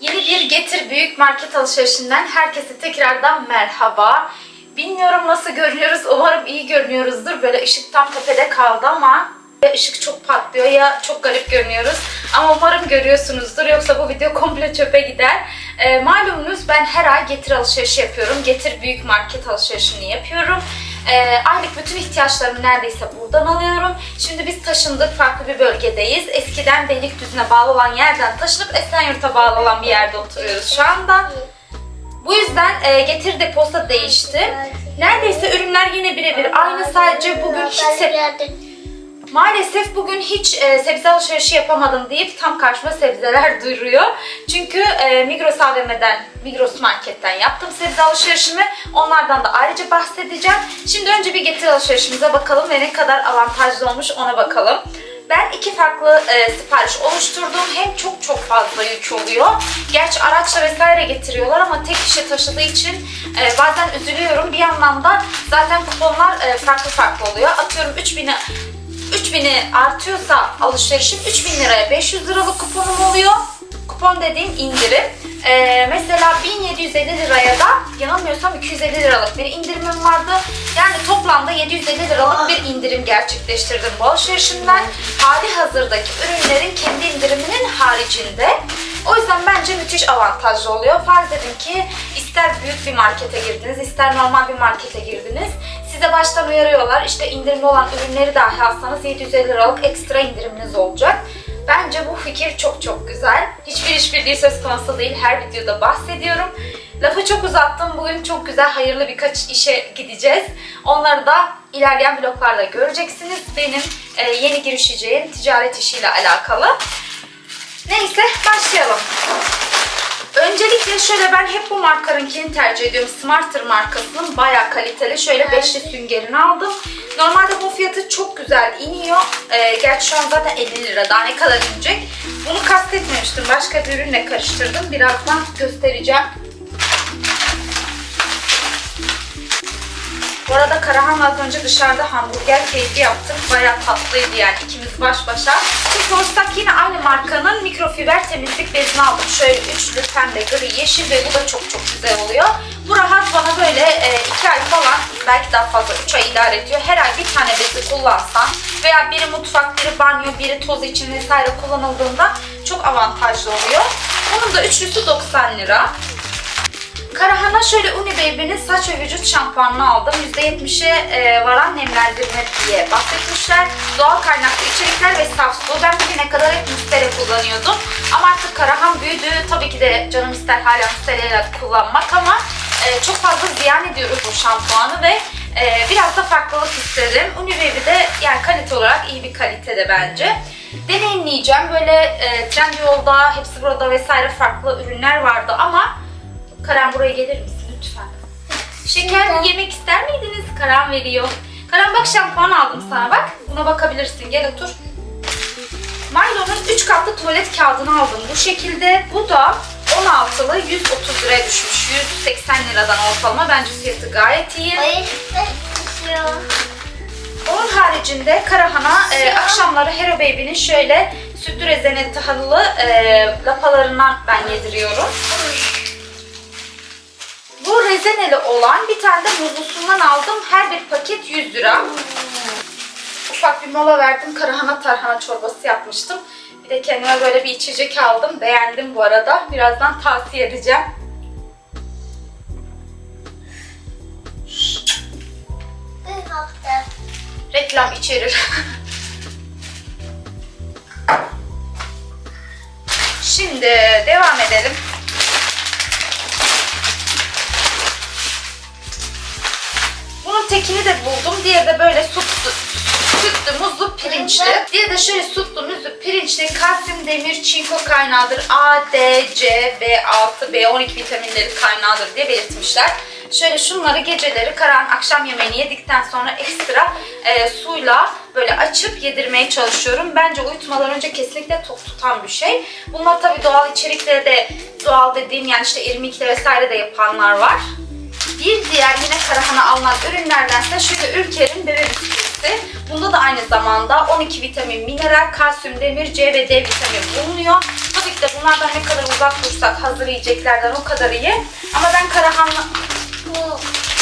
Yeni bir Getir Büyük Market alışverişinden herkese tekrardan merhaba. Bilmiyorum nasıl görünüyoruz. Umarım iyi görünüyoruzdur. Böyle ışık tam tepede kaldı ama ya ışık çok patlıyor ya çok garip görünüyoruz. Ama umarım görüyorsunuzdur. Yoksa bu video komple çöpe gider. Ee, malumunuz ben her ay Getir alışverişi yapıyorum. Getir Büyük Market alışverişini yapıyorum. Ee, aylık bütün ihtiyaçlarımı neredeyse buradan alıyorum. Şimdi biz taşındık farklı bir bölgedeyiz. Eskiden Beylikdüzü'ne bağlı olan yerden taşınıp Esenyurt'a bağlı olan bir yerde oturuyoruz şu anda. Bu yüzden e, getir deposu da değişti. Neredeyse ürünler yine birebir aynı sadece bugün hiç Maalesef bugün hiç e, sebze alışverişi yapamadım deyip tam karşıma sebzeler duruyor. Çünkü e, Migros AVM'den, Migros Market'ten yaptım sebze alışverişimi. Onlardan da ayrıca bahsedeceğim. Şimdi önce bir getir alışverişimize bakalım ve ne kadar avantajlı olmuş ona bakalım. Ben iki farklı e, sipariş oluşturdum. Hem çok çok fazla yük oluyor. Gerçi araçla vesaire getiriyorlar ama tek kişi taşıdığı için e, bazen üzülüyorum. Bir yandan da zaten kuponlar e, farklı farklı oluyor. Atıyorum 3000'e 3000'i artıyorsa alışverişim 3000 liraya 500 liralık kuponum oluyor. Kupon dediğim indirim. Ee, mesela 1750 liraya da yanılmıyorsam 250 liralık bir indirimim vardı. Yani toplamda 750 liralık bir indirim gerçekleştirdim bu alışverişimden. Hali hazırdaki ürünlerin kendi indiriminin haricinde. O yüzden bence müthiş avantajlı oluyor. Farz edin ki ister büyük bir markete girdiniz, ister normal bir markete girdiniz. Size baştan uyarıyorlar. İşte indirimli olan ürünleri dahi alsanız 750 liralık ekstra indiriminiz olacak. Bence bu fikir çok çok güzel. Hiçbir işbirliği söz konusu değil. Her videoda bahsediyorum. Lafı çok uzattım. Bugün çok güzel, hayırlı birkaç işe gideceğiz. Onları da ilerleyen vloglarda göreceksiniz. Benim e, yeni girişeceğim ticaret işiyle alakalı. Neyse başlayalım. Öncelikle şöyle ben hep bu markarınkini tercih ediyorum. Smarter markasının bayağı kaliteli. Şöyle beşli süngerini aldım. Normalde bu fiyatı çok güzel iniyor. Ee, gerçi şu an zaten 50 lira. Daha ne kadar inecek? Bunu kastetmemiştim. Başka bir ürünle karıştırdım. Birazdan göstereceğim. Bu arada Karahan az önce dışarıda hamburger keyfi yaptık. Bayağı tatlıydı yani ikimiz baş başa. Şu Torsak yine aynı markanın mikrofiber temizlik bezini aldım. Şöyle üçlü pembe, gri, yeşil ve bu da çok çok güzel oluyor. Bu rahat bana böyle e, iki ay falan belki daha fazla üç ay idare ediyor. Her ay bir tane bezi kullansam veya biri mutfak, biri banyo, biri toz için vesaire kullanıldığında çok avantajlı oluyor. Bunun da üçlüsü 90 lira. Karahan'a şöyle Uni Baby'nin saç ve vücut şampuanını aldım. %70'e e, varan nemlendirme diye bahsetmişler. Doğal kaynaklı içerikler ve saf su. Ben bugüne kadar hep Mustela kullanıyordum. Ama artık Karahan büyüdü. Tabii ki de canım ister hala Mustela'yla kullanmak ama e, çok fazla ziyan ediyoruz bu şampuanı ve e, biraz da farklılık istedim. Uni Baby de yani kalite olarak iyi bir kalitede bence. Deneyimleyeceğim. Böyle e, Trendyol'da, hepsi burada vesaire farklı ürünler vardı ama Karan buraya gelir misin lütfen? Şeker yemek ister miydiniz? Karan veriyor. Karan bak şampuan aldım sana bak. Buna bakabilirsin. Gel otur. Milo'nun 3 katlı tuvalet kağıdını aldım bu şekilde. Bu da 16'lı 130 liraya düşmüş. 180 liradan ortalama. Bence fiyatı gayet iyi. İstiyorum. Onun haricinde Karahan'a e, akşamları Hero Baby'nin şöyle sütlü rezene tahıllı e, lapalarından ben yediriyorum. Bu rezeneli olan bir tane de muzlusundan aldım. Her bir paket 100 lira. Ufak bir mola verdim. Karahana tarhana çorbası yapmıştım. Bir de kendime böyle bir içecek aldım. Beğendim bu arada. Birazdan tavsiye edeceğim. Reklam içerir. Şimdi devam edelim. Bunun tekini de buldum. Diğeri de böyle sütlü, sütlü muzlu pirinçli. Diğeri de şöyle sütlü muzlu pirinçli kalsiyum, demir, çinko kaynağıdır. A, D, C, B6, B12 vitaminleri kaynağıdır diye belirtmişler. Şöyle şunları geceleri karan akşam yemeğini yedikten sonra ekstra e, suyla böyle açıp yedirmeye çalışıyorum. Bence uyutmadan önce kesinlikle tok tutan bir şey. Bunlar tabii doğal içerikleri de doğal dediğim yani işte irmikle vesaire de yapanlar var. Bir diğer yine Karahan'a alınan ürünlerdense şöyle Ülker'in bebe bisküvisi. Bunda da aynı zamanda 12 vitamin, mineral, kalsiyum, demir, C ve D vitamini bulunuyor. Tabii ki de bunlardan ne kadar uzak dursak hazır yiyeceklerden o kadar iyi. Ama ben Karahan'la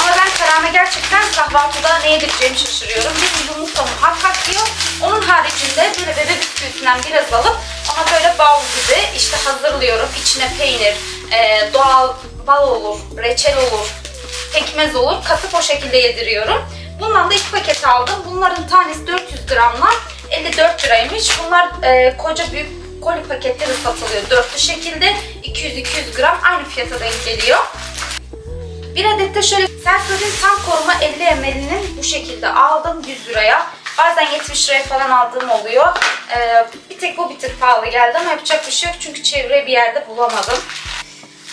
ama ben Karahan'a gerçekten kahvaltıda ne yedireceğimi şaşırıyorum. Bir yumurta muhakkak yiyor. Onun haricinde böyle bebe bisküvisinden biraz alıp ama böyle bal gibi işte hazırlıyorum. İçine peynir, e, doğal bal olur, reçel olur, pekmez olur. Katıp o şekilde yediriyorum. Bundan da iki paket aldım. Bunların tanesi 400 gramla 54 liraymış. Bunlar e, koca büyük koli paketleri satılıyor. Dörtlü şekilde 200-200 gram aynı fiyata denk geliyor. Bir adet de şöyle Sensodyne tam koruma 50 ml'nin bu şekilde aldım 100 liraya. Bazen 70 liraya falan aldığım oluyor. Ee, bir tek bu bir tık pahalı geldi ama yapacak bir şey yok çünkü çevre bir yerde bulamadım.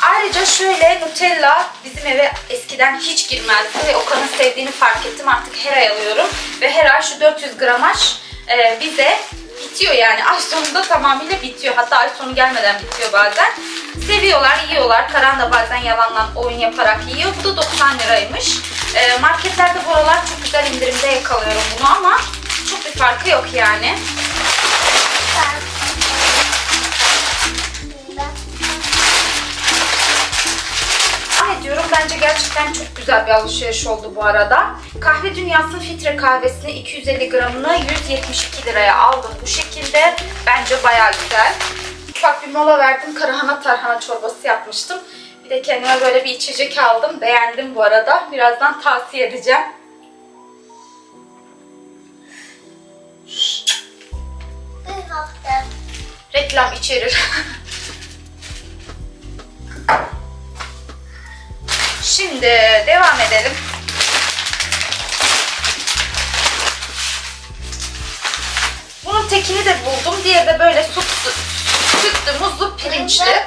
Ayrıca şöyle Nutella bizim eve eskiden hiç girmezdi ve Okan'ın sevdiğini fark ettim. Artık her ay alıyorum ve her ay şu 400 gramaj e, bize bitiyor yani. Ay sonunda tamamıyla bitiyor. Hatta ay sonu gelmeden bitiyor bazen. Seviyorlar, yiyorlar. Karan da bazen yalandan oyun yaparak yiyor. Bu da 90 liraymış. E, marketlerde bu aralar çok güzel indirimde yakalıyorum bunu ama çok bir farkı yok yani. Ben. Bence gerçekten çok güzel bir alışveriş oldu bu arada. Kahve Dünyası'nın filtre kahvesini 250 gramını 172 liraya aldım bu şekilde. Bence bayağı güzel. Ufak bir mola verdim. Karahana tarhana çorbası yapmıştım. Bir de kendime böyle bir içecek aldım. Beğendim bu arada. Birazdan tavsiye edeceğim. Reklam içerir. Şimdi devam edelim. Bunun tekini de buldum. Diğeri de böyle sütlü, sütlü muzlu pirinçli.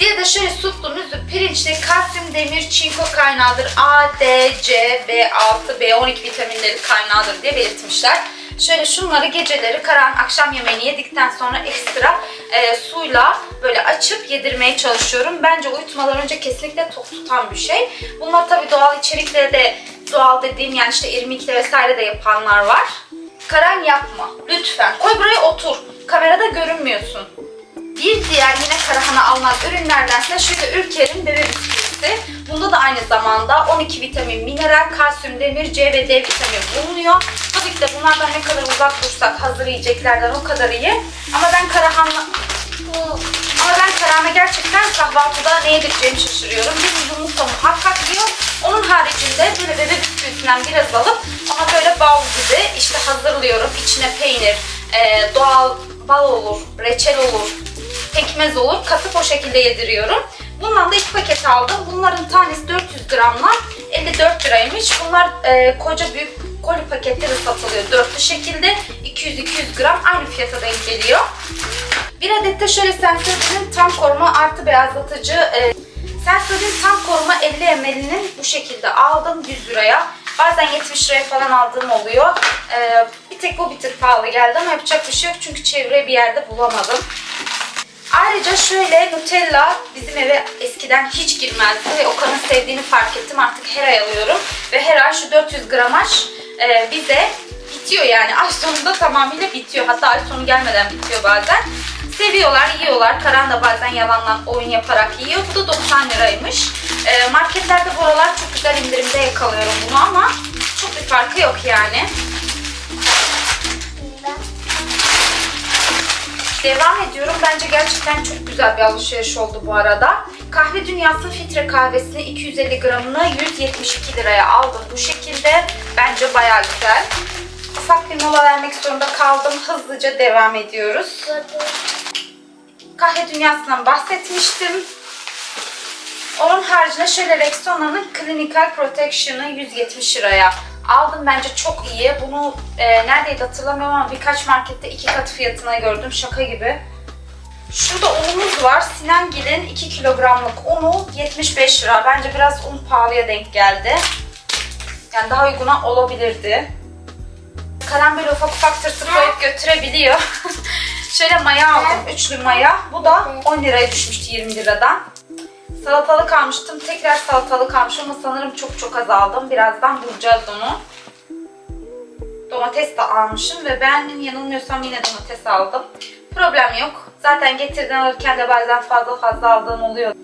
Diğeri de şöyle sütlü muzlu pirinçli kalsiyum, demir, çinko kaynağıdır. A, D, C, B6, B12 vitaminleri kaynağıdır diye belirtmişler. Şöyle şunları geceleri karan akşam yemeğini yedikten sonra ekstra e, suyla böyle açıp yedirmeye çalışıyorum. Bence uyutmadan önce kesinlikle tok tutan bir şey. Bunlar tabii doğal içerikleri de doğal dediğim yani işte irmikle vesaire de yapanlar var. Karan yapma. Lütfen. Koy buraya otur. Kamerada görünmüyorsun. Bir diğer yine Karahan'a alınan ürünlerdense şöyle Ülker'in bebe bisküvisi. Bunda da aynı zamanda 12 vitamin, mineral, kalsiyum, demir, C ve D vitamini bulunuyor. Tabii ki de bunlardan ne kadar uzak dursak hazır yiyeceklerden o kadar iyi. Ama ben Karahan'la ama ben Karahan'a gerçekten kahvaltıda ne yedireceğimi şaşırıyorum. Bir yumurta muhakkak yiyor. Onun haricinde böyle bebe bisküvisinden biraz alıp ama böyle bal gibi işte hazırlıyorum. İçine peynir, e, doğal bal olur, reçel olur, pekmez olur. Katıp o şekilde yediriyorum. Bundan da iki paket aldım. Bunların tanesi 400 gramla 54 liraymış. Bunlar e, koca büyük koli paketleri satılıyor. Dörtlü şekilde 200-200 gram aynı fiyata denk geliyor. Bir adet de şöyle Sensodyne'in tam koruma artı beyazlatıcı e, Sensodyne tam koruma 50 ml'nin bu şekilde aldım 100 liraya. Bazen 70 liraya falan aldığım oluyor. E, bir tek bu bir tık pahalı geldi ama yapacak bir şey yok çünkü çevre bir yerde bulamadım. Ayrıca şöyle Nutella bizim eve eskiden hiç girmezdi ve Okan'ın sevdiğini fark ettim. Artık her ay alıyorum ve her ay şu 400 gramaj e, bize bitiyor yani. Ay sonunda tamamıyla bitiyor. Hatta ay sonu gelmeden bitiyor bazen. Seviyorlar, yiyorlar. Karan da bazen yalandan oyun yaparak yiyor. Bu da 90 liraymış. E, marketlerde bu aralar çok güzel indirimde yakalıyorum bunu ama çok bir farkı yok yani. Devam ediyorum. Bence gerçekten çok güzel bir alışveriş oldu bu arada. Kahve Dünyası'nın filtre kahvesini 250 gramını 172 liraya aldım bu şekilde. Bence bayağı güzel. Ufak bir mola vermek zorunda kaldım. Hızlıca devam ediyoruz. Kahve Dünyası'ndan bahsetmiştim. Onun haricinde şöyle Rexona'nın Clinical Protection'ı 170 liraya aldım. Bence çok iyi. Bunu e, neredeydi hatırlamıyorum ama birkaç markette iki kat fiyatına gördüm. Şaka gibi. Şurada unumuz var. Sinengil'in 2 kilogramlık unu 75 lira. Bence biraz un pahalıya denk geldi. Yani daha uyguna olabilirdi. Karan böyle ufak ufak tırtık koyup götürebiliyor. Şöyle maya aldım. Üçlü maya. Bu da 10 liraya düşmüştü 20 liradan. Salatalık almıştım. Tekrar salatalık almışım ama sanırım çok çok az aldım. Birazdan bulacağız onu. Domates de almışım ve ben yanılmıyorsam yine domates aldım. Problem yok. Zaten getirden alırken de bazen fazla fazla aldığım oluyor.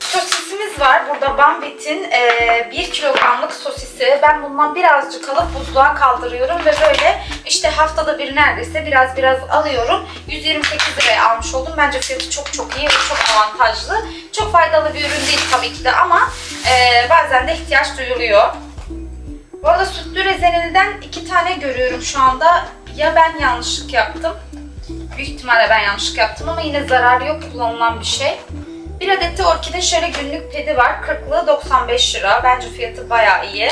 Sosisimiz var. Burada Bambit'in e, 1 kilogramlık sosisi. Ben bundan birazcık alıp buzluğa kaldırıyorum ve böyle işte haftada bir neredeyse biraz biraz alıyorum. 128 liraya almış oldum. Bence fiyatı çok çok iyi ve çok avantajlı. Çok faydalı bir ürün değil tabii ki de ama e, bazen de ihtiyaç duyuluyor. Bu arada sütlü rezeneliden iki tane görüyorum şu anda. Ya ben yanlışlık yaptım. Büyük ihtimalle ben yanlışlık yaptım ama yine zararı yok kullanılan bir şey. Bir adet de orkide şöyle günlük pedi var. 40'lığı 95 lira. Bence fiyatı bayağı iyi.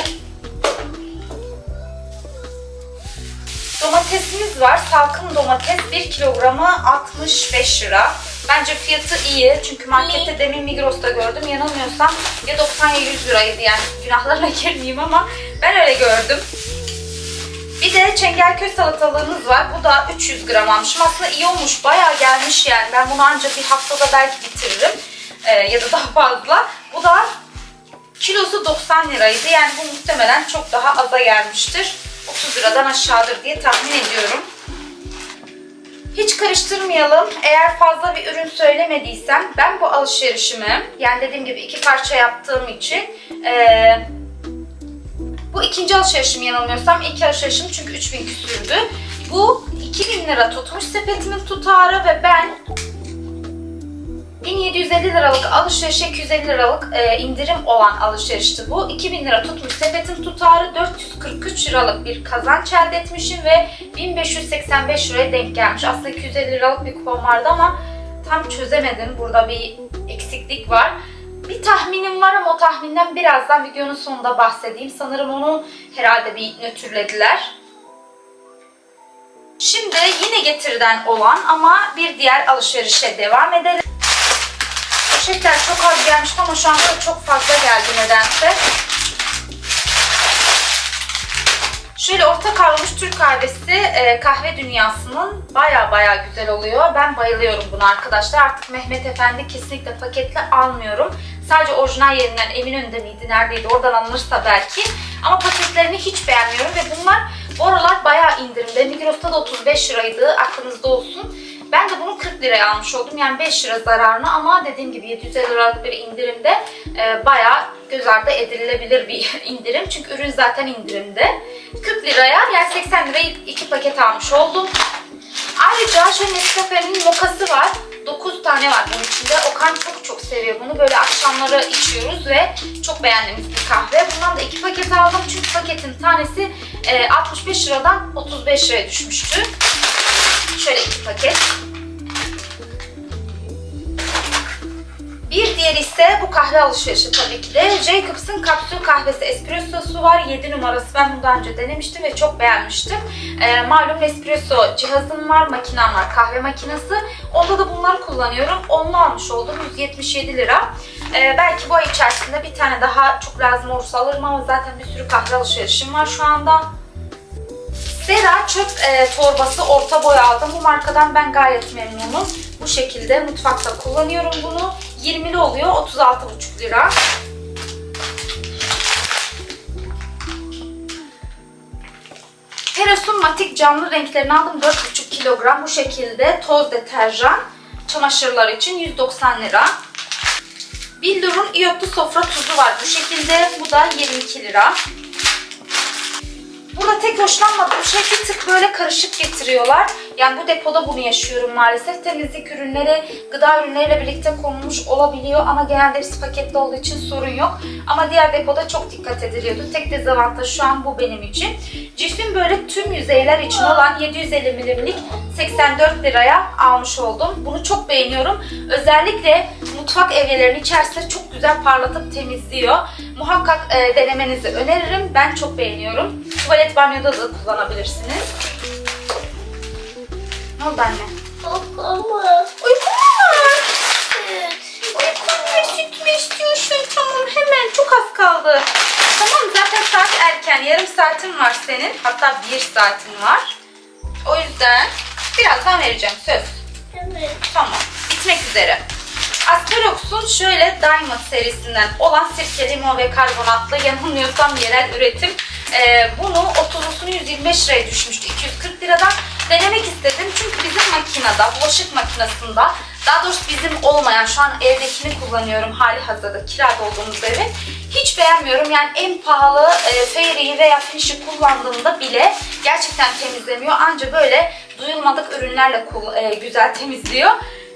Domatesimiz var. Salkım domates 1 kilogramı 65 lira. Bence fiyatı iyi. Çünkü markette demin Migros'ta gördüm. Yanılmıyorsam ya 90 ya 100 liraydı yani. Günahlarına girmeyeyim ama ben öyle gördüm. Bir de çengelköy salatalığımız var. Bu da 300 gram almışım. Aslında iyi olmuş. Bayağı gelmiş yani. Ben bunu ancak bir haftada belki bitiririm. Ee, ya da daha fazla. Bu da kilosu 90 liraydı. Yani bu muhtemelen çok daha aza gelmiştir. 30 liradan aşağıdır diye tahmin ediyorum. Hiç karıştırmayalım. Eğer fazla bir ürün söylemediysem ben bu alışverişimi yani dediğim gibi iki parça yaptığım için eee bu ikinci alışverişim yanılmıyorsam. ilk alışverişim çünkü 3000 küsürdü. Bu 2000 lira tutmuş sepetimin tutarı ve ben 1750 liralık alışverişe 250 liralık e, indirim olan alışverişti bu. 2000 lira tutmuş sepetin tutarı 443 liralık bir kazanç elde etmişim ve 1585 liraya denk gelmiş. Aslında 250 liralık bir kupon vardı ama tam çözemedim. Burada bir eksiklik var. Bir tahminim var ama o tahminden birazdan videonun sonunda bahsedeyim. Sanırım onu herhalde bir nötrlediler. Şimdi yine getirden olan ama bir diğer alışverişe devam edelim. Poşetler çok az gelmişti ama şu anda çok fazla geldi nedense. Şöyle orta kavrulmuş Türk kahvesi e, kahve dünyasının baya baya güzel oluyor. Ben bayılıyorum buna arkadaşlar. Artık Mehmet Efendi kesinlikle paketle almıyorum. Sadece orijinal yerinden Eminönü'nde miydi neredeydi oradan alınırsa belki. Ama paketlerini hiç beğenmiyorum ve bunlar bu aralar bayağı indirimde. Migros'ta da 35 liraydı aklınızda olsun. Ben de bunu 40 liraya almış oldum. Yani 5 lira zararına ama dediğim gibi 750 liralık bir indirimde e, bayağı göz ardı edilebilir bir indirim. Çünkü ürün zaten indirimde. 40 liraya yani 80 liraya iki paket almış oldum. Ayrıca şöyle Nescafe'nin mokası var. 9 tane var bunun içinde. Okan çok çok seviyor bunu. Böyle akşamları içiyoruz ve çok beğendiğimiz bir kahve. Bundan da iki paket aldım. Çünkü paketin tanesi e, 65 liradan 35 liraya düşmüştü. Şöyle iki paket. Bir diğeri ise bu kahve alışverişi tabii ki de. Jacobs'ın kapsül kahvesi espressosu var. 7 numarası. Ben bunu daha önce denemiştim ve çok beğenmiştim. Ee, malum espresso cihazım var, makinem var, kahve makinesi. Onda da bunları kullanıyorum. Onunla almış oldum. 177 lira. Ee, belki bu ay içerisinde bir tane daha çok lazım olursa alırım ama zaten bir sürü kahve alışverişim var şu anda. Sera çöp e, torbası orta boy aldım. Bu markadan ben gayet memnunum. Bu şekilde mutfakta kullanıyorum bunu. 20'li oluyor. 36,5 lira. Peros'un matik canlı renklerini aldım. 4,5 kilogram bu şekilde toz deterjan çamaşırlar için 190 lira. Billur'un iyotlu sofra tuzu var bu şekilde. Bu da 22 lira. Burada tek hoşlanmadığım şey bir tık böyle karışık getiriyorlar. Yani bu depoda bunu yaşıyorum maalesef. Temizlik ürünleri gıda ürünleriyle birlikte konulmuş olabiliyor ama genelde hepsi paketli olduğu için sorun yok. Ama diğer depoda çok dikkat ediliyordu. Tek dezavantaj şu an bu benim için. Cifin böyle tüm yüzeyler için olan 750 milimlik 84 liraya almış oldum. Bunu çok beğeniyorum. Özellikle mutfak evyelerinin içerisinde çok güzel parlatıp temizliyor. Muhakkak e, denemenizi öneririm. Ben çok beğeniyorum. Tuvalet banyoda da kullanabilirsiniz. Ne oldu anne? Mu var? Evet. Uykun ve süt mü istiyorsun? Tamam hemen çok az kaldı. Tamam zaten saat erken. Yarım saatin var senin. Hatta bir saatin var. O yüzden birazdan vereceğim söz. Evet. Tamam. Bitmek üzere. Asperox'un şöyle Diamond serisinden olan sirke, limon ve karbonatlı yanılmıyorsam yerel üretim. Ee, bunu 30'lusunu 125 liraya düşmüştü. 240 liradan. Denemek istedim. Çünkü bizim makinede, bulaşık makinesinde daha doğrusu bizim olmayan şu an evdekini kullanıyorum hali hazırda kirada olduğumuz evi. Hiç beğenmiyorum. Yani en pahalı e, Fairy'yi veya Finish'i kullandığımda bile gerçekten temizlemiyor. Anca böyle duyulmadık ürünlerle e, güzel temizliyor.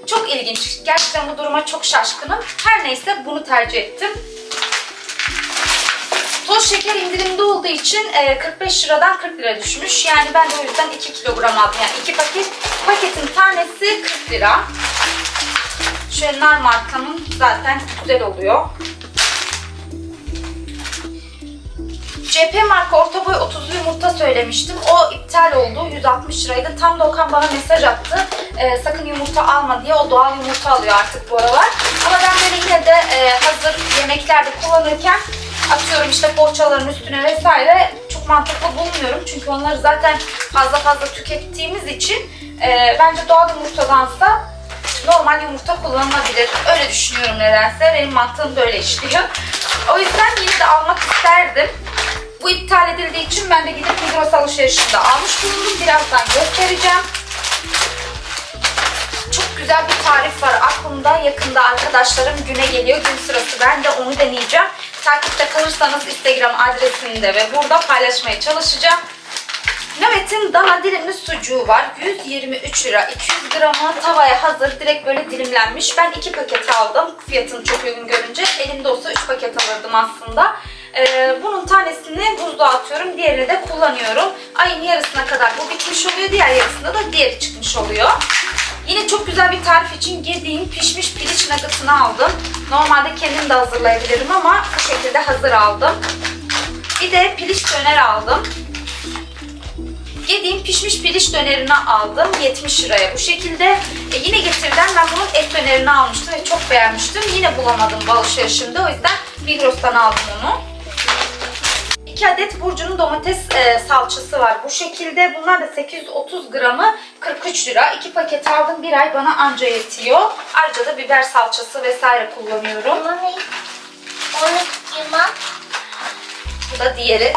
Çok ilginç. Gerçekten bu duruma çok şaşkınım. Her neyse bunu tercih ettim. Toz şeker indirimde olduğu için e, 45 liradan 40 lira düşmüş. Yani ben de o yüzden 2 kilogram aldım. Yani 2 paket. Paketin tanesi 40 lira. Şöyle nar markanın zaten güzel oluyor. CP marka orta boy 30'lu yumurta söylemiştim. O iptal oldu. 160 liraydı. Tam da Okan bana mesaj attı. Ee, sakın yumurta alma diye. O doğal yumurta alıyor artık bu aralar. Ama ben böyle yine de e, hazır yemeklerde kullanırken atıyorum işte poğaçaların üstüne vesaire çok mantıklı bulmuyorum. Çünkü onları zaten fazla fazla tükettiğimiz için e, bence doğal yumurtadansa normal yumurta kullanılabilir. Öyle düşünüyorum nedense. Benim mantığım böyle işliyor. O yüzden yine de almak isterdim. Bu iptal edildiği için ben de gidip Migros alışverişinde almış bulundum. Birazdan göstereceğim. Çok güzel bir tarif var aklımda. Yakında arkadaşlarım güne geliyor. Gün sırası ben de onu deneyeceğim. Takipte kalırsanız Instagram adresinde ve burada paylaşmaya çalışacağım. Nöbet'in dana dilimli sucuğu var. 123 lira. 200 gramı tavaya hazır. Direkt böyle dilimlenmiş. Ben 2 paket aldım. Fiyatını çok uygun görünce. Elimde olsa 3 paket alırdım aslında. Ee, bunun tanesini buzluğa atıyorum. Diğerini de kullanıyorum. Ayın yarısına kadar bu bitmiş oluyor. Diğer yarısında da diğeri çıkmış oluyor. Yine çok güzel bir tarif için girdiğim pişmiş piliç nugget'ını aldım. Normalde kendim de hazırlayabilirim ama bu şekilde hazır aldım. Bir de piliç döner aldım. Yediğim pişmiş piliç dönerini aldım 70 liraya bu şekilde. E, yine getirden ben bunun et dönerini almıştım ve çok beğenmiştim. Yine bulamadım bu alışverişimde o yüzden Migros'tan aldım onu. 2 adet Burcu'nun domates e, salçası var bu şekilde. Bunlar da 830 gramı 43 lira. 2 paket aldım bir ay bana anca yetiyor. Ayrıca da biber salçası vesaire kullanıyorum. Bu da diğeri.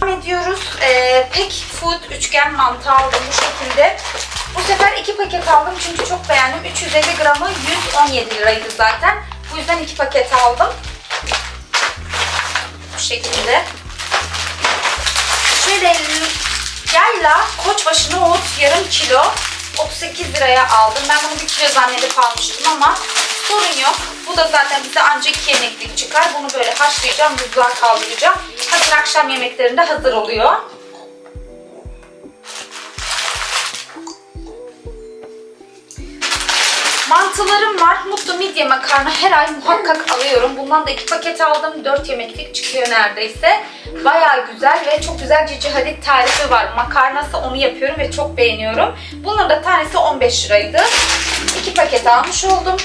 Devam ediyoruz. Ee, Pek Food üçgen mantı aldım bu şekilde. Bu sefer iki paket aldım çünkü çok beğendim. 350 gramı 117 liraydı zaten. Bu yüzden iki paket aldım. Bu şekilde. Şöyle yayla koçbaşı nohut yarım kilo 38 liraya aldım. Ben bunu bir kilo zannedip almıştım ama sorun yok. Bu da zaten bize ancak iki yemeklik çıkar. Bunu böyle haşlayacağım, buzluğa kaldıracağım. Hazır akşam yemeklerinde hazır oluyor. Mantılarım var. Mutlu midye makarna her ay muhakkak alıyorum. Bundan da iki paket aldım. 4 yemeklik çıkıyor neredeyse. Baya güzel ve çok güzel cici hadid tarifi var. Makarnası onu yapıyorum ve çok beğeniyorum. Bunların da tanesi 15 liraydı. 2 paket almış oldum.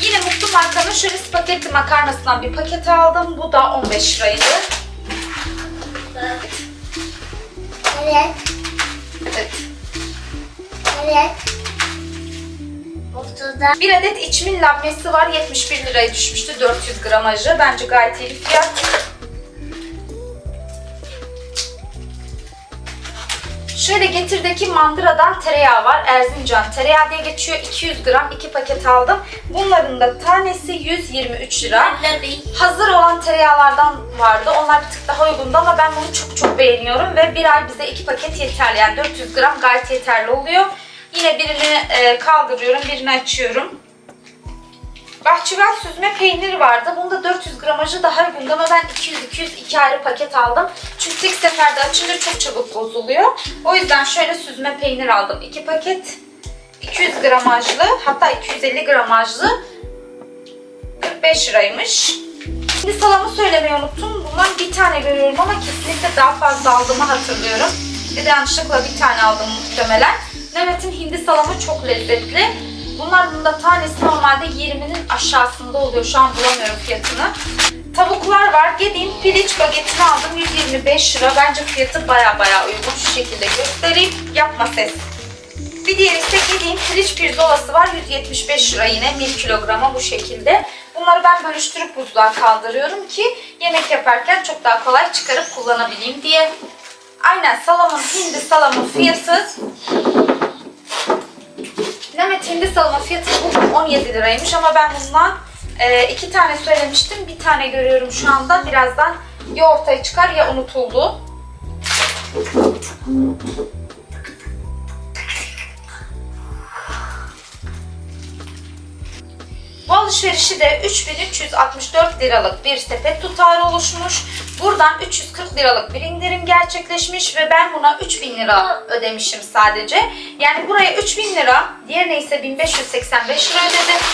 Yine Mutlu markanın şöyle spagetti makarnasından bir paket aldım. Bu da 15 liraydı. Evet. Evet. Evet. Ortada. Bir adet içmin labnesi var. 71 liraya düşmüştü. 400 gramajı. Bence gayet iyi bir fiyat. Şöyle getirdeki mandıradan tereyağı var. Erzincan tereyağı diye geçiyor. 200 gram 2 paket aldım. Bunların da tanesi 123 lira. Hazır olan tereyağlardan vardı. Onlar bir tık daha uygundu ama ben bunu çok çok beğeniyorum ve bir ay bize iki paket yeterli. Yani 400 gram gayet yeterli oluyor. Yine birini e, kaldırıyorum, birini açıyorum. Bahçıvan süzme peyniri vardı. Bunda 400 gramajı daha uygundu ama ben 200-200 iki ayrı paket aldım. Çünkü tek seferde açınca çok çabuk bozuluyor. O yüzden şöyle süzme peynir aldım. 2 paket 200 gramajlı hatta 250 gramajlı 45 liraymış. Şimdi salamı söylemeyi unuttum. Bundan bir tane görüyorum ama kesinlikle daha fazla aldığımı hatırlıyorum. Bir de yanlışlıkla bir tane aldım muhtemelen. Nemet'in hindi salamı çok lezzetli. Bunların da tanesi normalde 20'nin aşağısında oluyor. Şu an bulamıyorum fiyatını. Tavuklar var. Yediğim piliç bagetini aldım. 125 lira. Bence fiyatı baya baya uygun. Şu şekilde göstereyim. Yapma ses. Bir diğeri ise yediğim piliç pirzolası var. 175 lira yine 1 kilograma bu şekilde. Bunları ben bölüştürüp buzluğa kaldırıyorum ki yemek yaparken çok daha kolay çıkarıp kullanabileyim diye. Aynen salamın hindi salamın fiyatı Demet hindi salamın fiyatı bugün 17 liraymış ama ben bundan e, iki tane söylemiştim. Bir tane görüyorum şu anda. Birazdan ya ortaya çıkar ya unutuldu. Alışverişi de 3364 liralık bir sepet tutarı oluşmuş. Buradan 340 liralık bir indirim gerçekleşmiş ve ben buna 3000 lira ödemişim sadece. Yani buraya 3000 lira, diğerine ise 1585 lira ödedim.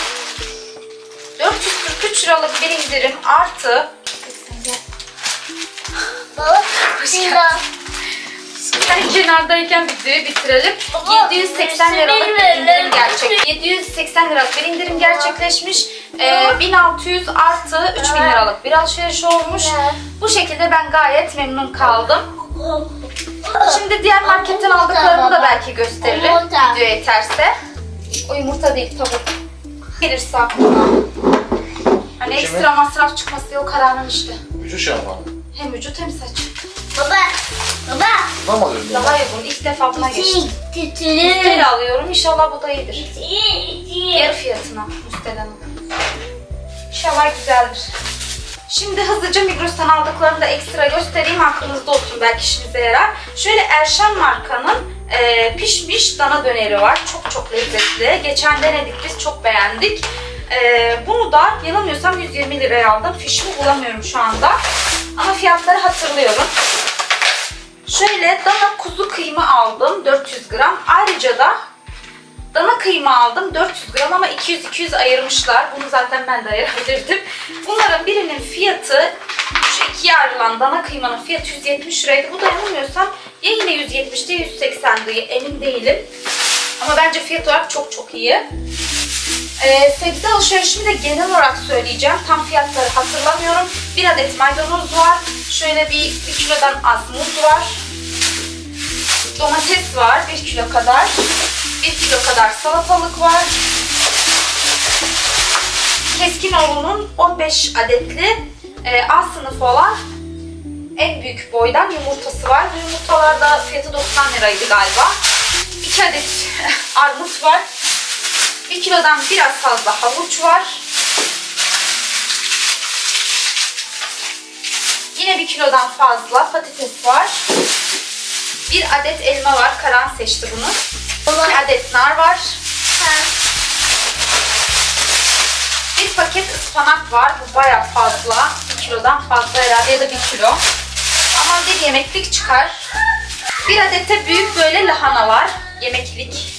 443 liralık bir indirim artı Baba. Hoş Dina. Sen kenardayken videoyu bitirelim. Baba, 780 liralık bir indirim gerçek. 780 liralık bir indirim gerçekleşmiş. Ee, 1600 artı 3000 liralık bir alışveriş olmuş. Bu şekilde ben gayet memnun kaldım. Şimdi diğer marketten aldıklarımı da belki gösteririm video yeterse. O yumurta değil tavuk. Gelirse aklına. Hani ekstra masraf çıkması yok kararım işte. Vücut şampuanı. Hem vücut hem saç. Baba. Baba. Bundan mı alıyorsun? Daha uygun. İlk defa buna geçtim. Titri. Müstel alıyorum. İnşallah bu da iyidir. Yarı fiyatına Müstel Hanım. İnşallah güzeldir. Şimdi hızlıca Migros'tan aldıklarımı da ekstra göstereyim. Aklınızda olsun belki işinize yarar. Şöyle Erşan markanın e, pişmiş dana döneri var. Çok çok lezzetli. Geçen denedik biz çok beğendik. E, bunu da yanılmıyorsam 120 liraya aldım. Fişimi bulamıyorum şu anda. Ama fiyatları hatırlıyorum. Şöyle dana kuzu kıyma aldım 400 gram. Ayrıca da dana kıyma aldım 400 gram ama 200-200 ayırmışlar. Bunu zaten ben de ayırabilirdim. Bunların birinin fiyatı şu ikiye ayrılan dana kıymanın fiyatı 170 liraydı. Bu da yanılmıyorsam ya yine 170'ti 180'di emin değilim. Ama bence fiyat olarak çok çok iyi. Ee, sebze alışverişimi de genel olarak söyleyeceğim. Tam fiyatları hatırlamıyorum. Bir adet maydanoz var. Şöyle bir, bir kilodan az muz var. Domates var 1 kilo kadar. 1 kilo kadar salatalık var. Keskinoğlu'nun 15 adetli e, A sınıfı olan en büyük boydan yumurtası var. Bu yumurtalarda fiyatı 90 liraydı galiba. 2 adet armut var. 1 kilodan biraz fazla havuç var. Yine 1 kilodan fazla patates var. Bir adet elma var. Karan seçti bunu. Baba. Bir adet nar var. Bir paket ıspanak var. Bu baya fazla. 1 kilodan fazla herhalde ya da 1 kilo. Ama bir yemeklik çıkar. Bir adet de büyük böyle lahana var. Yemeklik.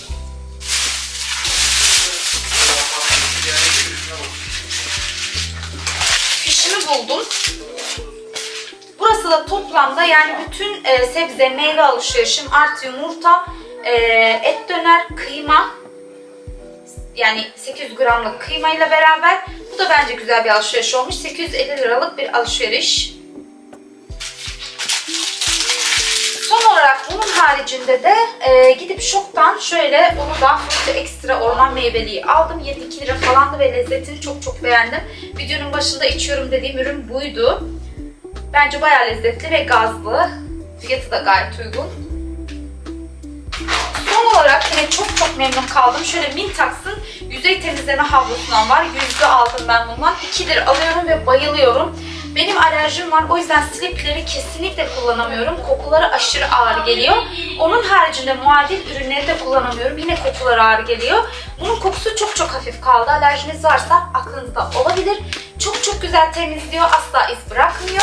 Fişimi buldum. Burası da toplamda yani bütün e, sebze, meyve alışverişim artı yumurta, e, et döner, kıyma, yani 800 gramlık kıymayla beraber bu da bence güzel bir alışveriş olmuş. 850 liralık bir alışveriş. Haricinde de e, gidip şoktan şöyle onu da ekstra orman meyveliği aldım. 7 lira falandı ve lezzetini çok çok beğendim. Videonun başında içiyorum dediğim ürün buydu. Bence bayağı lezzetli ve gazlı. Fiyatı da gayet uygun. Son olarak yine çok çok memnun kaldım. Şöyle Mintax'ın yüzey temizleme havlusundan var. Yüzde aldım ben bundan. 2 lira alıyorum ve bayılıyorum. Benim alerjim var. O yüzden slipleri kesinlikle kullanamıyorum. Kokuları aşırı ağır geliyor. Onun haricinde muadil ürünleri de kullanamıyorum. Yine kokuları ağır geliyor. Bunun kokusu çok çok hafif kaldı. Alerjiniz varsa aklınızda olabilir. Çok çok güzel temizliyor. Asla iz bırakmıyor.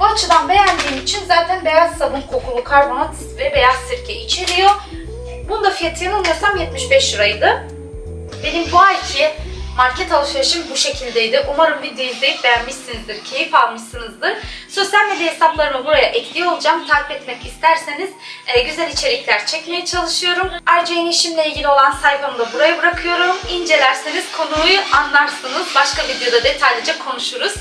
Bu açıdan beğendiğim için zaten beyaz sabun kokulu karbonat ve beyaz sirke içeriyor. Bunun da fiyatı yanılmıyorsam 75 liraydı. Benim bu ayki market alışverişim bu şekildeydi. Umarım videoyu izleyip beğenmişsinizdir, keyif almışsınızdır. Sosyal medya hesaplarımı buraya ekliyor olacağım. Takip etmek isterseniz e, güzel içerikler çekmeye çalışıyorum. Ayrıca yeni işimle ilgili olan sayfamı da buraya bırakıyorum. İncelerseniz konuyu anlarsınız. Başka videoda detaylıca konuşuruz.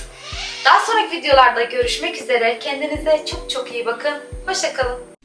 Daha sonraki videolarda görüşmek üzere. Kendinize çok çok iyi bakın. Hoşçakalın.